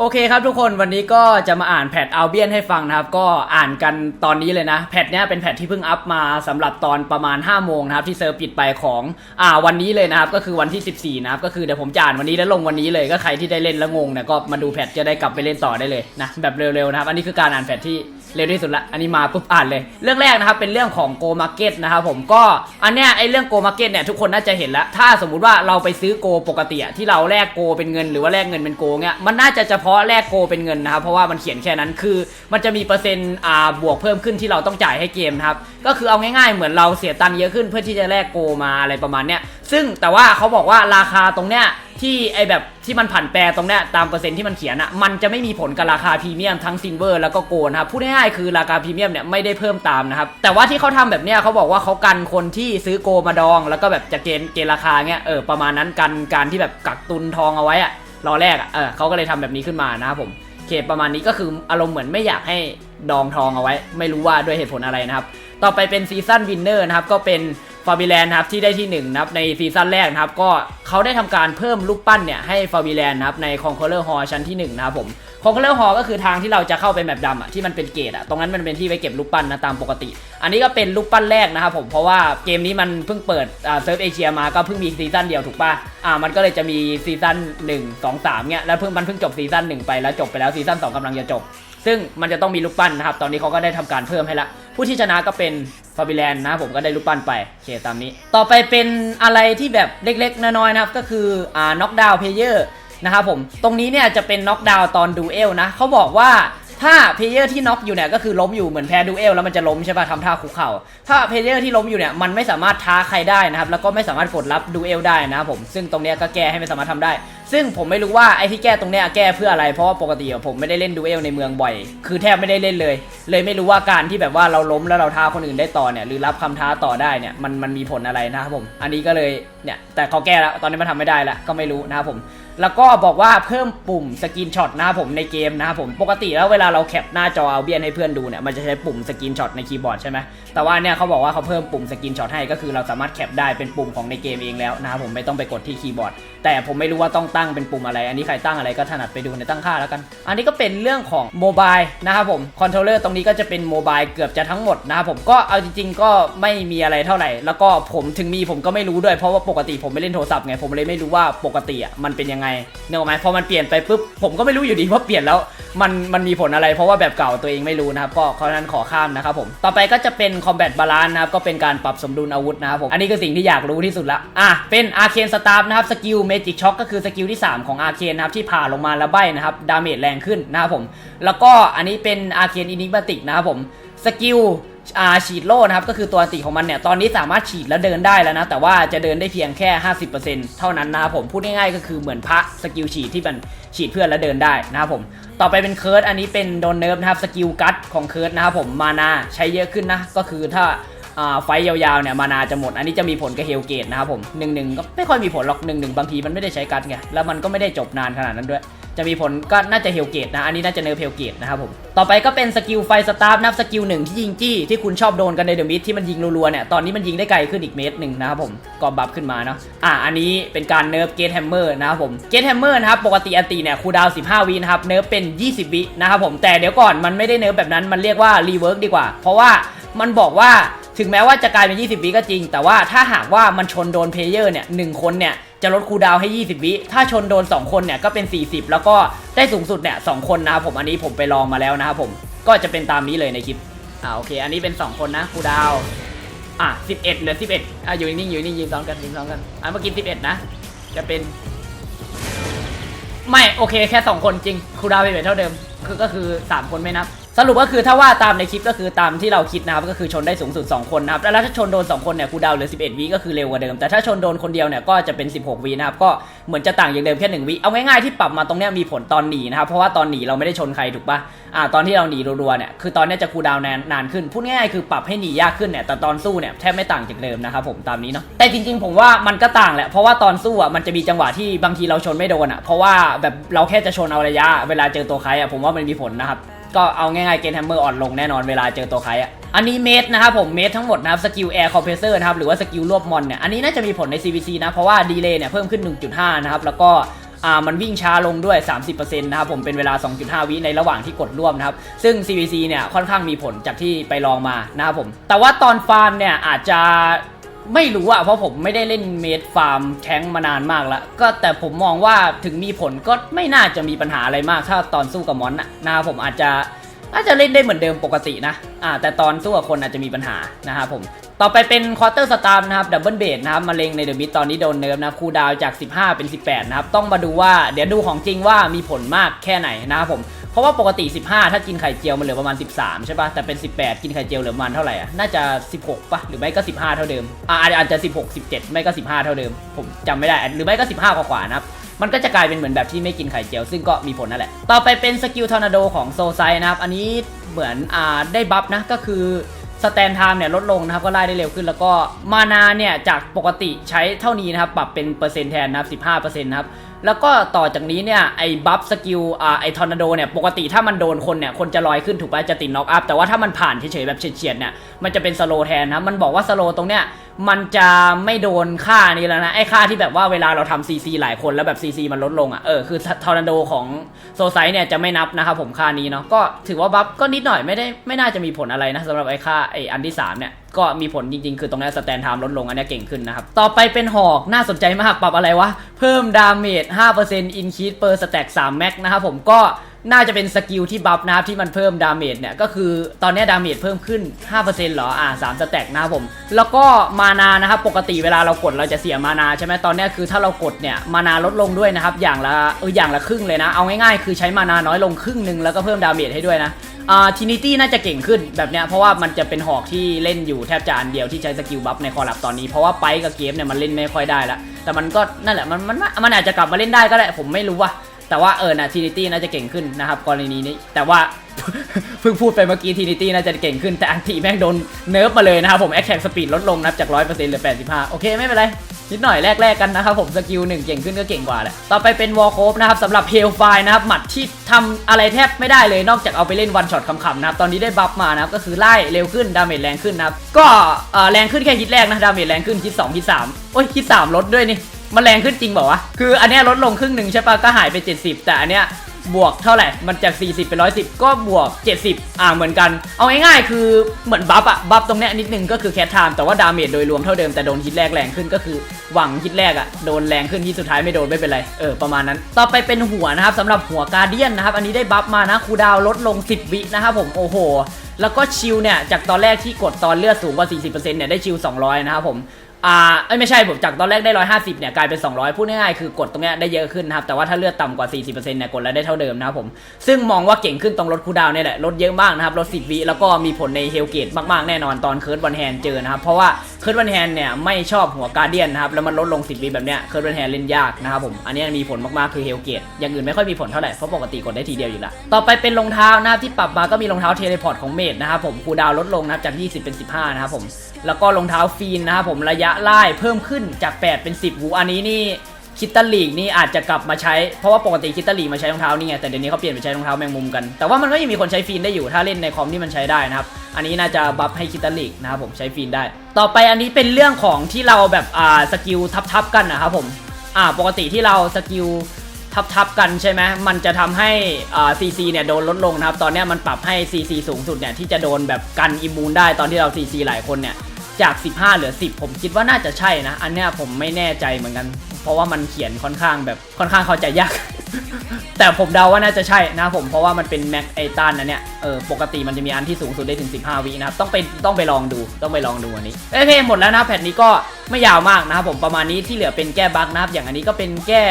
โอเคครับทุกคนวันนี้ก็จะมาอ่านแพทอัลเบียนให้ฟังนะครับ ก็อ่านกันตอนนี้เลยนะ แพทเนี้ยเป็นแพทที่เพิ่งอัพมาสำหรับตอนประมาณ5โมงนะครับ ที่เซิร์ฟปิดไปของอ่าวันนี้เลยนะครับ ก็คือวันที่ 14 นะครับ ก็คือเดี๋ยวผมจะอ่านวันนี้แล้วลงวันนี้เลยก็ใครที่ได้เล่นแล้วงงเนี่ยก็มาดูแพทจะได้กลับไปเล่นต่อได้เลยนะแบบเร็วๆนะครับ อันนี้คือการอ่านแพทที่ เร็วที่สุดละ อันนี้มาปุ๊บอ่านเลย เรื่องแรกนะครับเป็นเรื่องของโกมาเก็ตนะครับผมก็อันเนี้ยไอเรื่องโกมาเก็ตเนี่ยทุกคนน่าจะเห็นแล้วถ้าสมมุติว่าเราไปซื้อโกปกติอะที่เราแลกโกเป็นเงินหรือว่าแลกเงินเป็นโกเนี่ยมันน่าจะเฉพาะแลกโกเป็นเงินนะครับเพราะว่ามันเขียนแค่นั้นคือ มันจะมีเปอร์เซ็นต์อ่าบวกเพิ่มขึ้นที่เราต้องจ่ายให้เกมนะครับก็คือเอาง่ายๆเหมือนเราเสียตังค์เยอะขึ้นเพื่อที่จะแลกโกมาอะไรประมาณเนี้ยซึ่งแต่ว่าเขาบอกว่าราคาตรงเนี้ย ที่ไอแบบที่มันผันแปรตรงเนี้ยตามเปอร์เซ็นต์ที่มันเขียนอะมันจะไม่มีผลกับราคาพรีเมียมทั้งซิลเวอร์แล้วก็โกลนะครับพูดง่ายๆคือราคาพรีเมียมเนี่ยไม่ได้เพิ่มตามนะครับแต่ว่าที่เขาทำแบบเนี้ยเขาบอกว่าเขากันคนที่ซื้อโกมาดอง แล้วก็แบบจะเกณฑ์เกณฑ์ราคาเงี้ยเออประมาณนั้นกันการที่แบบกักตุนทองเอาไว้อะรอแรกอะเออเขาก็เลยทำแบบนี้ขึ้นมานะครับผมเคประมาณนี้ก็คืออารมณ์เหมือนไม่อยากให้ดองทองเอาไว้ ไม่รู้ว่าด้วยเหตุผลอะไรนะครับต่อไปเป็นซีซั่นวินเนอร์นะครับก็เป็น ฟาบิแลนนะครับที่ได้ที่1นะครับในซีซั่นแรกนะครับก็เขาได้ทำการเพิ่มรูปปั้นเนี่ยให้ฟาบิแลนนะครับในคอนเคอร์เลอร์ฮอชั้นที่1นะครับผมคอนเคอร์เลอร์ฮอก็คือทางที่เราจะเข้าไปแมปดำอะที่มันเป็นเกตอะตรงนั้นมันเป็นที่ไว้เก็บรูปปั้นนะตามปกติ อันนี้ก็เป็นรูปปั้นแรกนะครับผมเพราะว่าเกมนี้มันเพิ่งเปิดเซิร์ฟเอเชียมาก็เพิ่งมีซีซั่นเดียวถูกป่ะอ่ามันก็เลยจะมีซีซั่น1 2 3เนี่ยแล้วเพิ่งมันเพิ่งจบซีซั่น1ไปแล้วจบไปแล้วซีซั่น2กำลังจะจบซึ่งมันจะต้องมีรูปปั้นนะครับ ตอนนี้เขาก็ได้ทำการเพิ่มให้ละ ผู้ที่ชนะก็เป็น ฟาบิแลนนะผมก็ได้รูปปั้นไปโอเคตามนี้ ต่อไปเป็นอะไรที่แบบเล็กๆ น้อยๆนะครับ ก็คืออ่าน็อกดาวน์เพลเยอร์นะครับผม ตรงนี้เนี่ยจะเป็นน็อกดาวน์ตอนดูเอลนะเขาบอกว่า ถ้าเพลเยอร์ที่น็อกอยู่เนี่ยก็คือล้มอยู่เหมือนแพ้ดูเอลแล้วมันจะล้มใช่ป่ะทำท่าคุกเข่า ถ้าเพลเยอร์ที่ล้มอยู่เนี่ยมันไม่สามารถท้าใครได้นะครับแล้วก็ไม่สามารถกดรับดูเอลได้นะครับผมซึ่งตรงเนี้ยก็แก้ให้ไม่สามารถทำได้ ซึ่งผมไม่รู้ว่าไอ้ที่แก้ตรงเนี้ยแก้เพื่ออะไรเพราะว่าปกติผมไม่ได้เล่นดูเอลในเมืองบ่อย คือแทบไม่ได้เล่นเลย เลยไม่รู้ว่าการที่แบบว่าเราล้มแล้วเราท้าคนอื่นได้ต่อเนี่ยหรือรับคำท้าต่อได้เนี่ยมันมันมีผลอะไรนะครับผม อันนี้ก็เลยเนี่ยแต่เขาแก้แล้วตอนนี้มันทำไม่ได้ล้วก็ไม่รู้นะครับผม แล้วก็บอกว่าเพิ่มปุ่มสกรีนช็อตนะครับผมในเกมนะครับผมปกติแล้วเวลาเราแคปหน้าจอเอาเบียนให้เพื่อนดูเนี่ยมันจะใช้ปุ่มสกรีนช็อตในคีย์บอร์ดใช่ไหมแต่ว่าเนี่ยเขาบอกว่าเขาเพิ่มปุ่มสกรีนช็อตให้ก็คือเราสามารถแคปได้เป็นปุ่มของในเกมเองแล้วนะครับผมไม่ต้องไปกดที่คีย์บอร์ด แต่ผมไม่รู้ว่าต้องตั้งเป็นปุ่มอะไร อันนี้ใครตั้งอะไรก็ถนัดไปดูในตั้งค่าแล้วกัน อันนี้ก็เป็นเรื่องของโมบายนะครับผมคอนโทรลเลอร์ตรงนี้ก็จะเป็นโมบายเกือบจะทั้งหมดนะครับผมก็เอาจริงๆก็ไม่มีอะไรเท่าไหร่ แล้วก็ผมถึงมีผมก็ไม่รู้ด้วยเพราะว่าปกติผมไม่เล่นโทรศัพท์ไงผมเลยไม่รู้ว่าปกติอะมันเป็นยังไงเนอะไหมพอมันเปลี่ยนไปปุ๊บผมก็ไม่รู้อยู่ดีว่าเปลี่ยนแล้วมันมันมีผลอะไรเพราะว่าแบบเก่าตัวเองไม่รู้นะครับก็เพราะนั้นขอข้ามนะครับผมต่อไปก็จะเป็น combat balance นะครับก็เป็นการปรับสมดุลอาวุธนะครับผมอันนี้คือสิ่งที่อยากรู้ที่สุดละอะเป็น arcane staff นะครับสกิล magic shock ก็คือสกิลที่ 3 ของ arcane นะครับที่ผ่าลงมาแล้วใบนะครับดาเมจแรงขึ้นนะครับผม แล้วก็อันนี้เป็น arcane enigmatic นะครับผมสกิลอาฉีดโล่นะครับก็คือตัวติของมันเนี่ยตอนนี้สามารถฉีดแล้วเดินได้แล้วนะ แต่ว่าจะเดินได้เพียงแค่ 50%เท่านั้นนะครับผมพูดง่ายๆก็คือเหมือนพระสกิลฉีดที่มันฉีดเพื่อนแล้วเดินได้นะครับผมต่อไปเป็นเคิร์ดอันนี้เป็นโดนเนิร์ฟนะครับสกิลกัตของเคิร์ดนะครับผมมานาใช้เยอะขึ้นนะก็คือถ้า ไฟยาวๆเนี่ยมานาจะหมด อันนี้จะมีผลกับเฮลเกตนะครับผมหนึ่งหนึ่งก็ไม่ค่อยมีผลหรอกหนึ่งหนึ่งบางทีมันไม่ได้ใช้กัตไงแล้วมันก็ไม่ได้จบนานขนาดนั้นด้วย จะมีผลก็น่าจะเฮลเกตนะอันนี้น่าจะเนิร์ฟเฮลเกตนะครับผมต่อไปก็เป็นสกิลไฟสตาร์ฟนับสกิลหนึ่งที่ยิงจี้ที่คุณชอบโดนกันในเดอะมิดที่มันยิงรัวๆเนี่ยตอนนี้มันยิงได้ไกลขึ้นอีกเมตรหนึ่งนะครับผมก็บัฟขึ้นมาเนาะอะอันนี้เป็นการเนิร์ฟเกตแฮมเมอร์นะครับผมเกตแฮมเมอร์นะครับปกติอันตีเนี่ยคูดาว15วินะครับเนิร์ฟเป็น 20 วินะครับผมแต่เดี๋ยวก่อนมันไม่ได้เนิร์ฟแบบนั้นมันเรียกว่ารีเวิร์กดีกว่า เพราะว่ามันบอกว่า ถึงแม้ว่าจะกลายเป็น 20 วิก็จริง แต่ว่าถ้าหากว่ามันชนโดนเพลเยอร์เนี่ยหนึ่งคนเนี่ยจะลดคูดาวให้ 20 วิ ถ้าชนโดน 2 คนเนี่ยก็เป็น 40 แล้วก็ได้สูงสุดเนี่ยสคนนะครับผมอันนี้ผมไปลองมาแล้วนะครับผมก็จะเป็นตามนี้เลยในคลิปอ่าโอเค อันนี้เป็น 2 คนนะคูดาวอะ11เหลือ 11อะอยู่นิ่งอยู่นิ่งยืนซ้อนกันยืนซ้อนกันอะเมื่อกี้11 นะ จะเป็น ไม่โอเคแค่ 2 คนจริงคูดาวเป็นเท่าเดิมคือก็คือ 3 คนไม่นับ สรุปก็คือถ้าว่าตามในคลิปก็คือตามที่เราคิดนะครับก็คือชนได้สูงสุด 2 คนนะครับแล้วถ้าชนโดน 2 คนเนี่ยคูดาวเหลือ 11 วิก็คือเร็วกว่าเดิม แต่ถ้าชนโดนคนเดียวเนี่ยก็จะเป็น 16 วินะครับก็เหมือนจะต่างอย่างเดิมแค่ 1 วิ เอาง่ายๆที่ปรับมาตรงเนี้ยมีผลตอนหนีนะครับเพราะว่าตอนหนีเราไม่ได้ชนใครถูกปะอ่าตอนที่เราหนีรัวๆเนี่ยคือตอนนี้จะคูดาวน์นานนานขึ้นพูดง่ายๆคือปรับให้หนียากขึ้นเนี่ยแต่ตอนสู้เนี่ยแทบไม่ต่างจากเดิมนะครับผมตามนี้เนาะแต่จริงๆ ผมว่ามันก็ต่างแหละเพราะว่าตอนสู้อะมันจะมีจังหวะที่บางทีเราชนไม่โดนอะเพราะว่าแบบเราแค่จะชนเอาระยะ เวลาเจอตัวใครอะผมว่ามันมีผลนะครับ ก็เอาง่ายๆเกนแฮมเมอร์อ่อนลงแน่นอนเวลาเจอตัวใครอะอันนี้เมดนะครับผมเมดทั้งหมดนะครับสกิลแอร์คอมเพรสเซอร์นะครับหรือว่าสกิลรวบมอนเนี่ยอันนี้น่าจะมีผลใน CVC นะเพราะว่าดีเลย์เนี่ยเพิ่มขึ้น 1.5 นะครับแล้วก็อ่ามันวิ่งช้าลงด้วย 30%นะครับผมเป็นเวลา 2.5 วิในระหว่างที่กดร่วมนะครับ ซึ่ง CVC เนี่ยค่อนข้างมีผลจากที่ไปลองมานะครับผม แต่ว่าตอนฟาร์มเนี่ยอาจจะ ไม่รู้อะเพราะผมไม่ได้เล่นเมดฟาร์มแท้งมานานมากแล้ว ก็แต่ผมมองว่าถึงมีผลก็ไม่น่าจะมีปัญหาอะไรมากถ้าตอนสู้กับมอนนะนะครับผมอาจจะอาจจะเล่นได้เหมือนเดิมปกตินะ อ่าแต่ตอนสู้กับคนอาจจะมีปัญหานะครับผมต่อไปเป็นควอเตอร์สตาร์นะครับดับเบิลเบดนะครับมาเลงในเดอะบิทตอนนี้โดนเนิร์ฟนะคูดาวจาก 15 เป็น 18 นะครับ ต้องมาดูว่าเดี๋ยวดูของจริงว่ามีผลมากแค่ไหนนะครับผมเพราะว่าปกติ 15 ถ้ากินไข่เจียวมันเหลือประมาณ 13 ใช่ปะแต่เป็น 18 กินไข่เจียวเหลือประมาณเท่าไหร่อะน่าจะ 16ปะหรือไม่ก็ 15 เท่าเดิมอ่าอาจจะ 16 17 ไม่ก็ 15 เท่าเดิม ผมจำไม่ได้หรือไม่ก็ 15กว่าๆนะครับ มันก็จะกลายเป็นเหมือนแบบที่ไม่กินไข่เจียว ซึ่งก็มีผลนั่นแหละ ต่อไปเป็นสกิลทอร์นาโดของโซไซนะครับ อันนี้เหมือนอ่าได้บัฟนะก็คือสแตนไทม์เนี่ยลดลงนะครับก็ไล่ได้เร็วขึ้น แล้วก็มานาเนี่ยจากปกติใช้เท่านี้นะครับปรับเป็นเปอร์เซ็นต์แทนนะครับ15%นะครับแล้วก็ต่อจากนี้เนี่ยไอ้บัฟสกิลอ่าไอ้ทอร์นาโดเนี่ยปกติถ้ามันโดนคนเนี่ยคนจะลอยขึ้นถูกป่ะจะติดน็อกอัพแต่ว่าถ้ามันผ่านเฉยๆแบบเฉียดๆเนี่ยมันจะเป็นสโลแทนนะมันบอกว่าสโลตรงเนี้ย มันจะไม่โดนค่านี้แล้วนะ ไอ้ค่าที่แบบว่าเวลาเราทำซีซีหลายคนแล้วแบบซีซีมันลดลงอะเออคือทอร์นาโดของโซไซเนี่ยจะไม่นับนะครับผมค่านี้เนาะก็ถือว่าบัฟก็นิดหน่อยไม่ได้ไม่น่าจะมีผลอะไรนะสำหรับไอ้ค่าไอ้อันที่สามเนี่ยก็มีผลจริงๆ คือตรงนี้สแตนไทม์ลดลงอันนี้เก่งขึ้นนะครับ ต่อไปเป็นหอกน่าสนใจมากปรับอะไรวะ เพิ่มดาเมจ5% increase per stack 3 max นะครับผมก็ น่าจะเป็นสกิลที่บัฟนะครับที่มันเพิ่มดาเมจเนี่ยก็คือตอนนี้ดาเมจเพิ่มขึ้น 5%เหรออ่า3สแต็กนะครับผม แล้วก็มานานะครับปกติเวลาเรากดเราจะเสียมานาใช่ไหมตอนนี้คือถ้าเรากดเนี่ยมานาลดลงด้วยนะครับอย่างละเอออย่างละครึ่งเลยนะเอาง่ายๆ คือใช้มานาน้อยลงครึ่งหนึ่งแล้วก็เพิ่มดาเมจให้ด้วยนะอ่าทินิตี้น่าจะเก่งขึ้นแบบเนี้ยเพราะว่ามันจะเป็นหอกที่เล่นอยู่แทบจะอันเดียวที่ใช้สกิลบัฟในคอร์ลับตอนนี้เพราะว่าไปกับเกมเนี่ยมันเล่นไม่ค่อยได้ล้วแต่มันก็นั่นแหละมันมันมันอาจจะกลับมาเล่นได้ก็ได้ผมไม่รู้ว่า แต่ว่าเออนะทินิตี้น่าจะเก่งขึ้นนะครับกรณีนี้ แต่ว่าเพิ่งพูดไปเมื่อกี้ทินิตี้น่าจะเก่งขึ้นแต่อันทีแม่งโดนเนิร์ฟมาเลยนะครับผมแอคแท็กสปีดลดลงนะครับจาก100%เหลือ85โอเคไม่เป็นไรนิดหน่อยแรกๆกันนะครับผมสกิลหนึ่งเก่งขึ้นก็เก่งกว่าแหละต่อไปเป็นวอลโคฟนะครับสำหรับเฮลไฟนะครับหมัดที่ทำอะไรแทบไม่ได้เลยนอกจากเอาไปเล่นวันช็อตขำๆนะครับตอนนี้ได้บัฟมานะครับก็คือไล่เร็วขึ้นดาเมจแรงขึ้นนะครับก็แรงขึ้นแค่ฮิตแรกนะดาเมจแรงขึ้นฮิต2ฮิต3โอ้ยฮิต3ลดด้วยนี่ มันแรงขึ้นจริงเปล่าวะ คืออันเนี้ยลดลงครึ่งหนึ่งใช่ปะก็หายไป 70 แต่อันเนี้ยบวกเท่าไหร่ มันจาก 40 เป็น 110 ก็บวก 70 อ่าเหมือนกัน เอาง่ายๆ คือเหมือนบัฟอะบัฟตรงเนี้ยนิดนึงก็คือแคทไทม์แต่ว่าดาเมจโดยรวมเท่าเดิมแต่โดนฮิตแรกแรงขึ้นก็คือหวังฮิตแรกอะโดนแรงขึ้นที่สุดท้ายไม่โดนไม่เป็นไร เออประมาณนั้น ต่อไปเป็นหัวนะครับสำหรับหัวการเดียนนะครับ อันนี้ได้บัฟมานะคูดาวลดลง 10 วินะครับผม โอ้โห แล้วก็ชิลเนี่ยจากตอนแรกที่กดตอนเลือดสูงกว่า 40%เนี่ยได้ชิล200 นะครับผม อ่าไม่ใช่ผมจากตอนแรกได้ 150เนี่ยกลายเป็น 200 พูดง่ายๆคือกดตรงเนี้ยได้เยอะขึ้นนะครับแต่ว่าถ้าเลือดต่ำกว่า 40%เนี่ยกดแล้วได้เท่าเดิมนะครับผมซึ่งมองว่าเก่งขึ้นตรงลดคูดาวน์เนี่ยแหละลดเยอะมากนะครับลด10วิแล้วก็มีผลในเฮลเกตมากๆแน่นอนตอนเคิร์ดวันแฮนเจอนะครับเพราะว่าเคิร์ดวันแฮนเนี่ยไม่ชอบหัวการเดียนนะครับแล้วมันลดลง 10วิแบบเนี้ยเคิร์ดวันแฮนเล่นยากนะครับผมอันนี้มีผลมากๆคือเฮลเกตอย่างอื่นไม่ค่อยมีผลเท่าไหร่เพราะปกติกดได้ทีเดียวอยู่ละต่อไปเป็นรองเท้านะครับที่ปรับมาก็มีรองเท้าเทเลพอร์ตของเมดนะครับผมคูดาวลดลงนะครับจาก 20 เป็น 15 นะครับผม แล้วก็รองเท้าฟีนนะครับผมระยะไล่เพิ่มขึ้นจาก 8 เป็น 10หูอันนี้นี่คิตตันลีกนี่อาจจะกลับมาใช้ เพราะว่าปกติคิตตันลีกมาใช้รองเท้านี่ไงแต่เดี๋ยวนี้เขาเปลี่ยนไปใช้รองเท้าแมงมุมกัน แต่ว่ามันก็ยังมีคนใช้ฟีนได้อยู่ถ้าเล่นในคอมที่มันใช้ได้นะครับ อันนี้น่าจะบัฟให้คิตตันลีกนะครับผมใช้ฟีนได้ ต่อไปอันนี้เป็นเรื่องของที่เราแบบอ่าสกิลทับๆกันนะครับผมอ่าปกติที่เราสกิลทับทับๆกันใช่ไหมมันจะทำให้อ่าซีซีเนี่ยโดนลดลงนะครับตอนนี้มันปรับให้ซีซีสูงสุดเนี่ยที่จะโดนแบบกันอิมมูนได้ตอนที่เราซีซีหลายคนเนี่ย จาก 15 เหลือ 10 ผมคิดว่าน่าจะใช่นะ อันเนี้ยผมไม่แน่ใจเหมือนกัน เพราะว่ามันเขียนค่อนข้างแบบค่อนข้างเข้าใจยาก แต่ผมเดาว่าน่าจะใช่นะผมเพราะว่ามันเป็นแม็กไอตันนะเนี่ยเออปกติมันจะมีอันที่สูงสุดได้ถึง 15 วินะครับต้องไปต้องไปลองดูต้องไปลองดูอันนี้โอเคหมดแล้วนะแพทนี้ก็ไม่ยาวมากนะครับผมประมาณนี้ที่เหลือเป็นแก้บั๊กนะครับอย่างอันนี้ก็เป็นแก้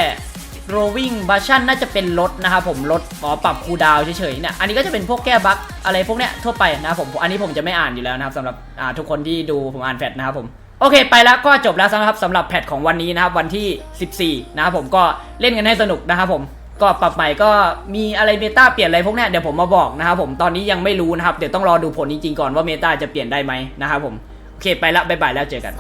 rowing version น่าจะเป็นรถนะครับผมรถอ๋อปรับคูดาวเฉยๆเนี่ยอันนี้ก็จะเป็นพวกแก้บั๊กอะไรพวกเนี้ยทั่วไปนะครับผมอันนี้ผมจะไม่อ่านอยู่แล้วนะครับสำหรับอ่าทุกคนที่ดูผมอ่านแพทนะครับผมโอเคไปแล้วก็จบแล้วสำหรับสำหรับแพทของวันนี้นะครับวันที่ 14 นะครับผมก็เล่นกันให้สนุกนะครับผมก็ปรับใหม่ก็มีอะไรเมตาเปลี่ยนอะไรพวกเนี้ยเดี๋ยวผมมาบอกนะครับผมตอนนี้ยังไม่รู้นะครับเดี๋ยวต้องรอดูผลจริงๆก่อนว่าเมตาจะเปลี่ยนได้ไหมนะครับผมโอเคไปแล้วบ๊ายบายแล้วเจอกัน